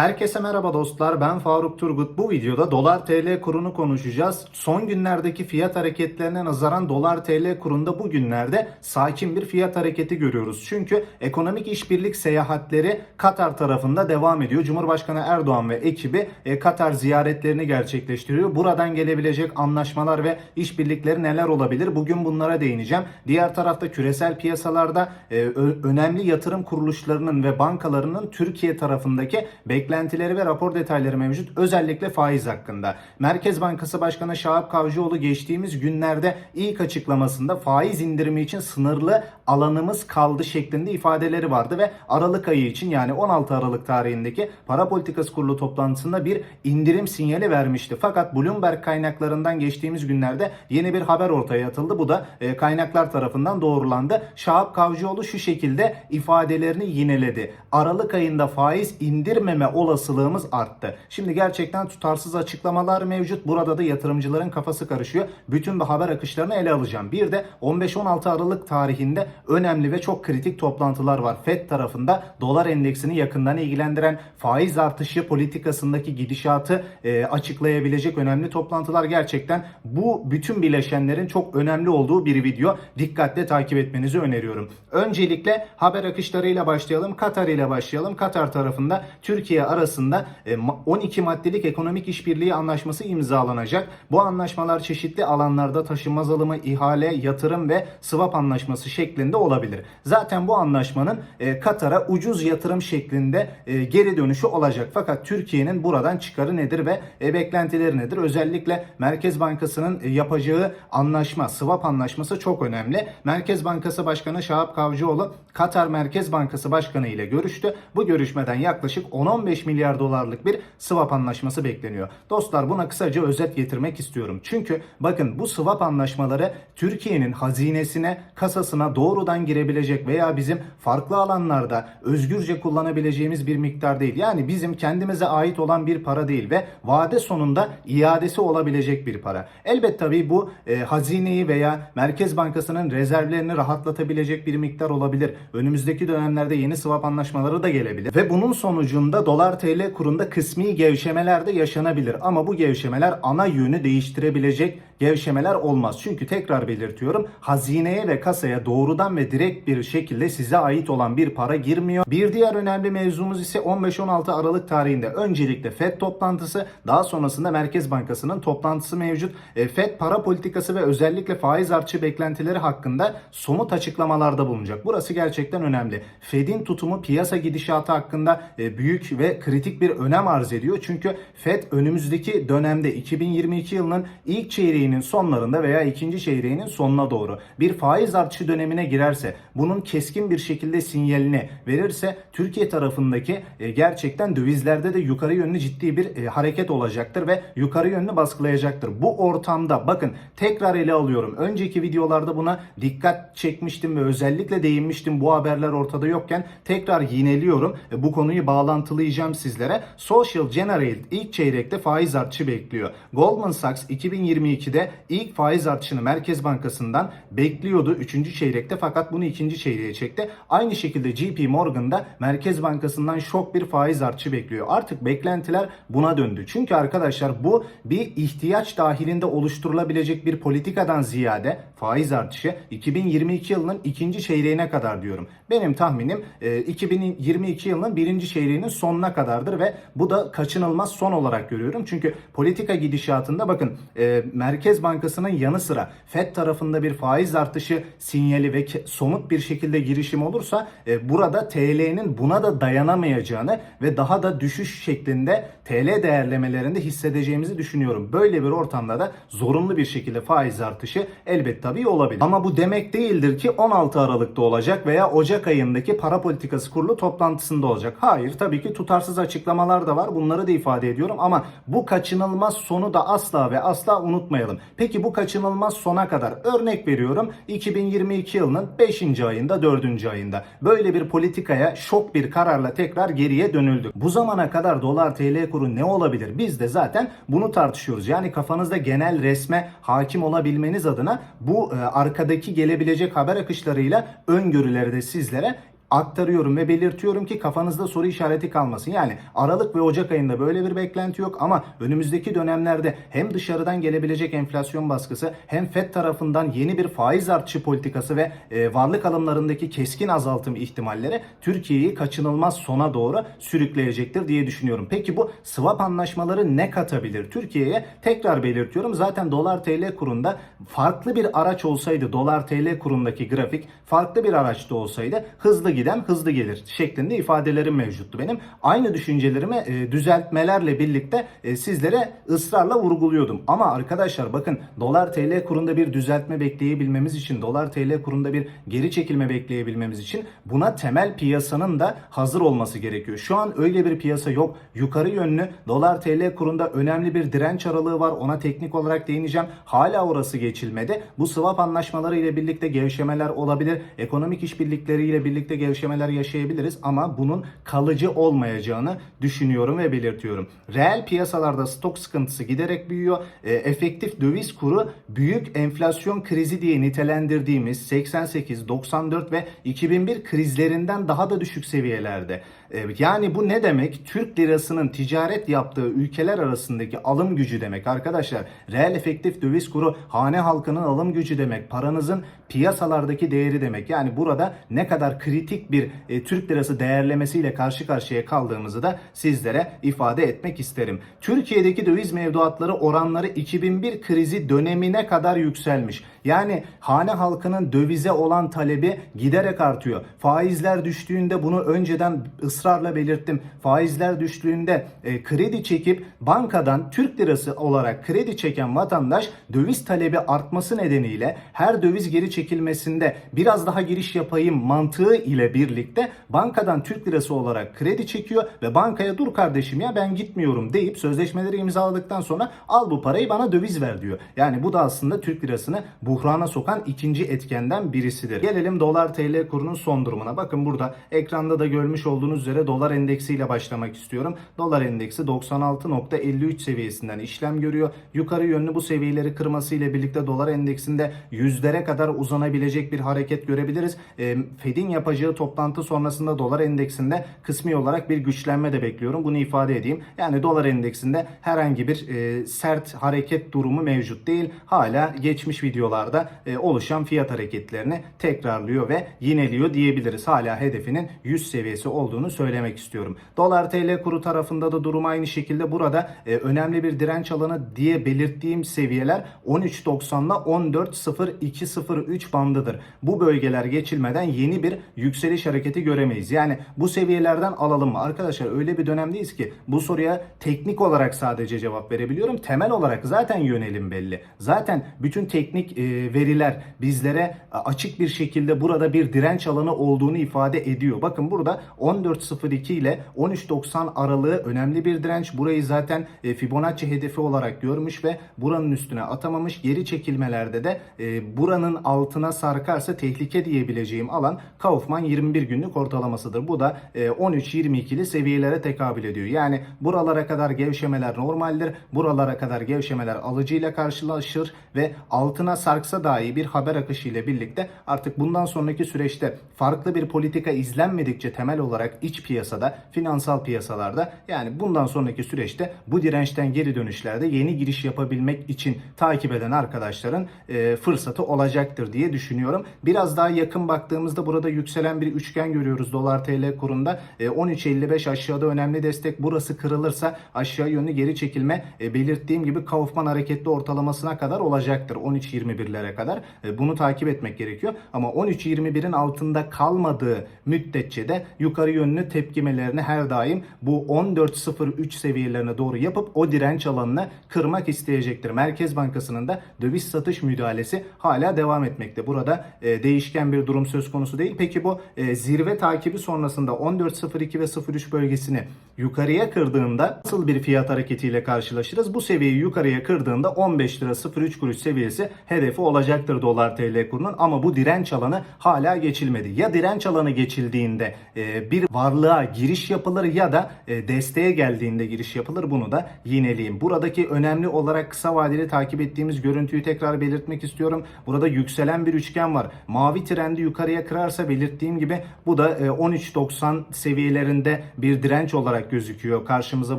Herkese merhaba dostlar ben Faruk Turgut. Bu videoda dolar TL kurunu konuşacağız. Son günlerdeki fiyat hareketlerine nazaran dolar TL kurunda bugünlerde sakin bir fiyat hareketi görüyoruz. Çünkü ekonomik işbirlik seyahatleri Katar tarafında devam ediyor. Cumhurbaşkanı Erdoğan ve ekibi e, Katar ziyaretlerini gerçekleştiriyor. Buradan gelebilecek anlaşmalar ve işbirlikleri neler olabilir? Bugün bunlara değineceğim. Diğer tarafta küresel piyasalarda e, önemli yatırım kuruluşlarının ve bankalarının Türkiye tarafındaki beklentileri ve rapor detayları mevcut. Özellikle faiz hakkında. Merkez Bankası Başkanı Şahap Kavcıoğlu geçtiğimiz günlerde ilk açıklamasında faiz indirimi için sınırlı alanımız kaldı şeklinde ifadeleri vardı ve Aralık ayı için yani 16 Aralık tarihindeki para politikası kurulu toplantısında bir indirim sinyali vermişti. Fakat Bloomberg kaynaklarından geçtiğimiz günlerde yeni bir haber ortaya atıldı. Bu da e, kaynaklar tarafından doğrulandı. Şahap Kavcıoğlu şu şekilde ifadelerini yineledi. Aralık ayında faiz indirmeme olasılığımız arttı. Şimdi gerçekten tutarsız açıklamalar mevcut. Burada da yatırımcıların kafası karışıyor. Bütün bu haber akışlarını ele alacağım. Bir de 15-16 Aralık tarihinde önemli ve çok kritik toplantılar var. FED tarafında dolar endeksini yakından ilgilendiren faiz artışı politikasındaki gidişatı e, açıklayabilecek önemli toplantılar gerçekten bu bütün bileşenlerin çok önemli olduğu bir video. Dikkatle takip etmenizi öneriyorum. Öncelikle haber akışlarıyla başlayalım. Katar ile başlayalım. Katar tarafında Türkiye arasında e, ma- 12 maddelik ekonomik işbirliği anlaşması imzalanacak. Bu anlaşmalar çeşitli alanlarda taşınmaz alımı, ihale, yatırım ve swap anlaşması şeklinde olabilir. Zaten bu anlaşmanın e, Katar'a ucuz yatırım şeklinde e, geri dönüşü olacak. Fakat Türkiye'nin buradan çıkarı nedir ve e, beklentileri nedir? Özellikle Merkez Bankası'nın e, yapacağı anlaşma, swap anlaşması çok önemli. Merkez Bankası Başkanı Şahap Kavcıoğlu Katar Merkez Bankası Başkanı ile görüştü. Bu görüşmeden yaklaşık 10-15 milyar dolarlık bir swap anlaşması bekleniyor. Dostlar buna kısaca özet getirmek istiyorum. Çünkü bakın bu swap anlaşmaları Türkiye'nin hazinesine, kasasına doğrudan girebilecek veya bizim farklı alanlarda özgürce kullanabileceğimiz bir miktar değil. Yani bizim kendimize ait olan bir para değil ve vade sonunda iadesi olabilecek bir para. Elbet tabii bu e, hazineyi veya Merkez Bankası'nın rezervlerini rahatlatabilecek bir miktar olabilir. Önümüzdeki dönemlerde yeni swap anlaşmaları da gelebilir. Ve bunun sonucunda dolar TL kurunda kısmi gevşemeler de yaşanabilir. Ama bu gevşemeler ana yönü değiştirebilecek gevşemeler olmaz. Çünkü tekrar belirtiyorum hazineye ve kasaya doğrudan ve direkt bir şekilde size ait olan bir para girmiyor. Bir diğer önemli mevzumuz ise 15-16 Aralık tarihinde öncelikle FED toplantısı daha sonrasında Merkez Bankası'nın toplantısı mevcut. E, FED para politikası ve özellikle faiz artışı beklentileri hakkında somut açıklamalarda bulunacak. Burası gerçekten önemli. Fed'in tutumu piyasa gidişatı hakkında e, büyük ve kritik bir önem arz ediyor. Çünkü Fed önümüzdeki dönemde 2022 yılının ilk çeyreğinin sonlarında veya ikinci çeyreğinin sonuna doğru bir faiz artışı dönemine girerse bunun keskin bir şekilde sinyalini verirse Türkiye tarafındaki e, gerçekten dövizlerde de yukarı yönlü ciddi bir e, hareket olacaktır ve yukarı yönlü baskılayacaktır. Bu ortamda bakın tekrar ele alıyorum. Önceki videolarda buna dikkat çekmiştim ve özellikle değinmiştim bu haberler ortada yokken tekrar yineliyorum. E, Bu konuyu bağlantılayacağım sizlere. Social Generate ilk çeyrekte faiz artışı bekliyor. Goldman Sachs 2022'de ilk faiz artışını Merkez Bankası'ndan bekliyordu 3. çeyrekte fakat bunu 2. çeyreğe çekti. Aynı şekilde JP Morgan da Merkez Bankası'ndan şok bir faiz artışı bekliyor. Artık beklentiler buna döndü. Çünkü arkadaşlar bu bir ihtiyaç dahilinde oluşturulabilecek bir politikadan ziyade faiz artışı 2022 yılının ikinci çeyreğine kadar diyorum. Benim tahminim e, 2022 yılının birinci çeyreğinin sonuna kadardır ve bu da kaçınılmaz son olarak görüyorum. Çünkü politika gidişatında bakın e, Merkez Bankası'nın yanı sıra FED tarafında bir faiz artışı sinyali ve somut bir şekilde girişim olursa e, burada TL'nin buna da dayanamayacağını ve daha da düşüş şeklinde TL değerlemelerinde hissedeceğimizi düşünüyorum. Böyle bir ortamda da zorunlu bir şekilde faiz artışı elbet tabii olabilir. Ama bu demek değildir ki 16 Aralık'ta olacak veya Ocak ayındaki para politikası kurulu toplantısında olacak. Hayır tabii ki tutarsız açıklamalar da var. Bunları da ifade ediyorum ama bu kaçınılmaz sonu da asla ve asla unutmayalım. Peki bu kaçınılmaz sona kadar örnek veriyorum 2022 yılının 5. ayında 4. ayında böyle bir politikaya şok bir kararla tekrar geriye dönüldü. Bu zamana kadar dolar TL kuru ne olabilir? Biz de zaten bunu tartışıyoruz. Yani kafanızda genel resme hakim olabilmeniz adına bu e, arkadaki gelebilecek haber akışlarıyla öngörüleri de sizlere aktarıyorum ve belirtiyorum ki kafanızda soru işareti kalmasın. Yani Aralık ve Ocak ayında böyle bir beklenti yok ama önümüzdeki dönemlerde hem dışarıdan gelebilecek enflasyon baskısı hem FED tarafından yeni bir faiz artışı politikası ve e, varlık alımlarındaki keskin azaltım ihtimalleri Türkiye'yi kaçınılmaz sona doğru sürükleyecektir diye düşünüyorum. Peki bu swap anlaşmaları ne katabilir? Türkiye'ye tekrar belirtiyorum. Zaten dolar TL kurunda farklı bir araç olsaydı dolar TL kurundaki grafik farklı bir araçta olsaydı hızlı giden hızlı gelir şeklinde ifadelerim mevcuttu benim. Aynı düşüncelerimi e, düzeltmelerle birlikte e, sizlere ısrarla vurguluyordum. Ama arkadaşlar bakın dolar TL kurunda bir düzeltme bekleyebilmemiz için dolar TL kurunda bir geri çekilme bekleyebilmemiz için buna temel piyasanın da hazır olması gerekiyor. Şu an öyle bir piyasa yok. Yukarı yönlü dolar TL kurunda önemli bir direnç aralığı var. Ona teknik olarak değineceğim. Hala orası geçilmedi. Bu swap anlaşmaları ile birlikte gevşemeler olabilir. Ekonomik işbirlikleri ile birlikte gevşemeler yaşayabiliriz ama bunun kalıcı olmayacağını düşünüyorum ve belirtiyorum. Reel piyasalarda stok sıkıntısı giderek büyüyor. E, efektif döviz kuru büyük enflasyon krizi diye nitelendirdiğimiz 88, 94 ve 2001 krizlerinden daha da düşük seviyelerde. E, yani bu ne demek? Türk lirasının ticaret yaptığı ülkeler arasındaki alım gücü demek arkadaşlar. Reel efektif döviz kuru hane halkının alım gücü demek. Paranızın piyasalardaki değeri demek. Yani burada ne kadar kritik bir e, Türk lirası değerlemesiyle karşı karşıya kaldığımızı da sizlere ifade etmek isterim. Türkiye'deki döviz mevduatları oranları 2001 krizi dönemine kadar yükselmiş. Yani hane halkının dövize olan talebi giderek artıyor. Faizler düştüğünde bunu önceden ısrarla belirttim. Faizler düştüğünde e, kredi çekip bankadan Türk lirası olarak kredi çeken vatandaş döviz talebi artması nedeniyle her döviz geri çekilmesinde biraz daha giriş yapayım mantığı ile birlikte bankadan Türk lirası olarak kredi çekiyor ve bankaya dur kardeşim ya ben gitmiyorum deyip sözleşmeleri imzaladıktan sonra al bu parayı bana döviz ver diyor. Yani bu da aslında Türk lirasını buhrana sokan ikinci etkenden birisidir. Gelelim dolar TL kurunun son durumuna. Bakın burada ekranda da görmüş olduğunuz üzere dolar endeksiyle başlamak istiyorum. Dolar endeksi 96.53 seviyesinden işlem görüyor. Yukarı yönlü bu seviyeleri kırması ile birlikte dolar endeksinde yüzlere kadar uzanabilecek bir hareket görebiliriz. E, Fed'in yapacağı toplantı sonrasında dolar endeksinde kısmi olarak bir güçlenme de bekliyorum. Bunu ifade edeyim. Yani dolar endeksinde herhangi bir e, sert hareket durumu mevcut değil. Hala geçmiş videolarda e, oluşan fiyat hareketlerini tekrarlıyor ve yineliyor diyebiliriz. Hala hedefinin 100 seviyesi olduğunu söylemek istiyorum. Dolar TL kuru tarafında da durum aynı şekilde. Burada e, önemli bir direnç alanı diye belirttiğim seviyeler 13.90 ile 14.0203 bandıdır. Bu bölgeler geçilmeden yeni bir yükseliş hareketi göremeyiz. Yani bu seviyelerden alalım mı? Arkadaşlar öyle bir dönemdeyiz ki bu soruya teknik olarak sadece cevap verebiliyorum. Temel olarak zaten yönelim belli. Zaten bütün teknik e, veriler bizlere açık bir şekilde burada bir direnç alanı olduğunu ifade ediyor. Bakın burada 14.02 ile 13.90 aralığı önemli bir direnç. Burayı zaten e, Fibonacci hedefi olarak görmüş ve buranın üstüne atamamış. Geri çekilmelerde de e, buranın altına sarkarsa tehlike diyebileceğim alan Kaufman 21 günlük ortalamasıdır. Bu da e, 13-22'li seviyelere tekabül ediyor. Yani buralara kadar gevşemeler normaldir. Buralara kadar gevşemeler alıcıyla karşılaşır ve altına sarksa dahi bir haber akışı ile birlikte artık bundan sonraki süreçte farklı bir politika izlenmedikçe temel olarak iç piyasada, finansal piyasalarda yani bundan sonraki süreçte bu dirençten geri dönüşlerde yeni giriş yapabilmek için takip eden arkadaşların e, fırsatı olacaktır diye düşünüyorum. Biraz daha yakın baktığımızda burada yükselen bir üçgen görüyoruz dolar TL kurunda. E, 13.55 aşağıda önemli destek. Burası kırılırsa aşağı yönlü geri çekilme e, belirttiğim gibi Kaufman hareketli ortalamasına kadar olacaktır. 13.21'lere kadar. E, bunu takip etmek gerekiyor. Ama 13.21'in altında kalmadığı müddetçe de yukarı yönlü tepkimelerini her daim bu 14.03 seviyelerine doğru yapıp o direnç alanını kırmak isteyecektir. Merkez Bankası'nın da döviz satış müdahalesi hala devam etmekte. Burada e, değişken bir durum söz konusu değil. Peki bu e, zirve takibi sonrasında 14.02 ve 03 bölgesini yukarıya kırdığında nasıl bir fiyat hareketiyle karşılaşırız? Bu seviyeyi yukarıya kırdığında 15 lira 03 kuruş seviyesi hedefi olacaktır dolar TL kurunun ama bu direnç alanı hala geçilmedi. Ya direnç alanı geçildiğinde e, bir var varlığa giriş yapılır ya da e, desteğe geldiğinde giriş yapılır. Bunu da yineleyeyim. Buradaki önemli olarak kısa vadeli takip ettiğimiz görüntüyü tekrar belirtmek istiyorum. Burada yükselen bir üçgen var. Mavi trendi yukarıya kırarsa belirttiğim gibi bu da e, 13.90 seviyelerinde bir direnç olarak gözüküyor. Karşımıza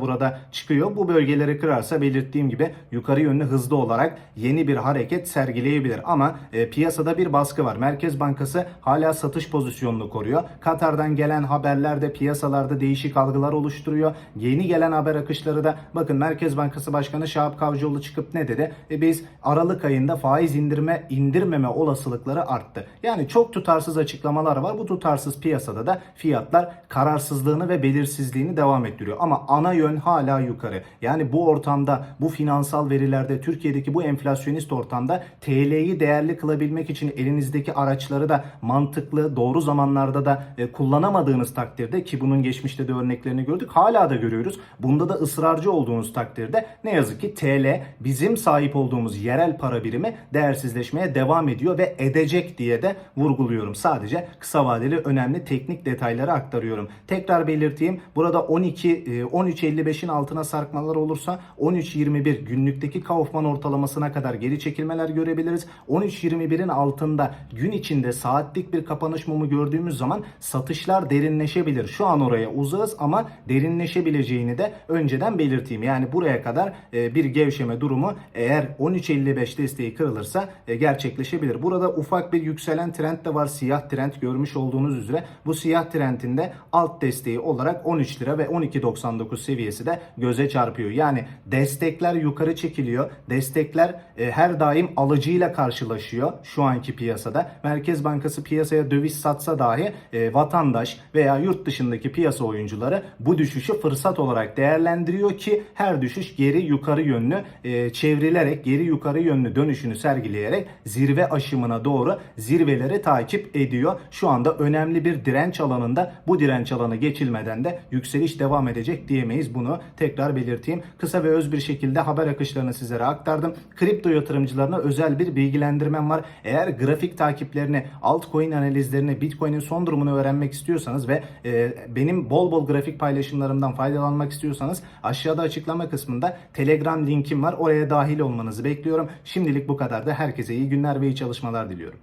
burada çıkıyor. Bu bölgeleri kırarsa belirttiğim gibi yukarı yönlü hızlı olarak yeni bir hareket sergileyebilir. Ama e, piyasada bir baskı var. Merkez Bankası hala satış pozisyonunu koruyor. Katar'dan gelen haberler de piyasalarda değişik algılar oluşturuyor. Yeni gelen haber akışları da bakın Merkez Bankası Başkanı Şahap Kavcıoğlu çıkıp ne dedi? E, biz Aralık ayında faiz indirme indirmeme olasılıkları arttı. Yani çok tutarsız açıklamalar var. Bu tutarsız piyasada da fiyatlar kararsızlığını ve belirsizliğini devam ettiriyor. Ama ana yön hala yukarı. Yani bu ortamda bu finansal verilerde Türkiye'deki bu enflasyonist ortamda TL'yi değerli kılabilmek için elinizdeki araçları da mantıklı doğru zamanlarda da e, kullanamadığınız takdirde ki bunun geçmişte de örneklerini gördük hala da görüyoruz. Bunda da ısrarcı olduğunuz takdirde ne yazık ki TL bizim sahip olduğumuz yerel para birimi değersizleşmeye devam ediyor ve edecek diye de vurguluyorum. Sadece kısa vadeli önemli teknik detayları aktarıyorum. Tekrar belirteyim. Burada 12 e, 13.55'in altına sarkmalar olursa 13.21 günlükteki Kaufman ortalamasına kadar geri çekilmeler görebiliriz. 13.21'in altında gün içinde saatlik bir kapanış mumu gördüğümüz zaman satışlar derinleşebilir. Şu an oraya uzağız ama derinleşebileceğini de önceden belirteyim. Yani buraya kadar e, bir gevşeme durumu eğer 13.55 desteği kırılırsa e, gerçekleşebilir. Burada ufak bir yükselen trend de var. Siyah trend görmüş olduğunuz üzere. Bu siyah trendin de alt desteği olarak 13 lira ve 12.99 seviyesi de göze çarpıyor. Yani destekler yukarı çekiliyor. Destekler e, her daim alıcıyla karşılaşıyor şu anki piyasada. Merkez Bankası piyasaya döviz satsa dahi e, vatandaş veya yurt dışındaki piyasa oyuncuları bu düşüşü fırsat olarak değerlendiriyor ki her düşüş geri yukarı yönlü e, çevrilerek geri yukarı yönlü dönüşünü sergileyerek zirve aşımına doğru zirveleri takip ediyor. Şu anda önemli bir direnç alanında bu direnç alanı geçilmeden de yükseliş devam edecek diyemeyiz. Bunu tekrar belirteyim. Kısa ve öz bir şekilde haber akışlarını sizlere aktardım. Kripto yatırımcılarına özel bir bilgilendirmem var. Eğer grafik takiplerini, altcoin analizlerini, Bitcoin'in son durumunu öğrenmek istiyorsanız ve e, benim bol bol grafik paylaşımlarımdan faydalanmak istiyorsanız aşağıda açıklama kısmında Telegram linkim var. Oraya dahil olmanızı bekliyorum. Şimdilik bu kadar da herkese iyi günler ve iyi çalışmalar diliyorum.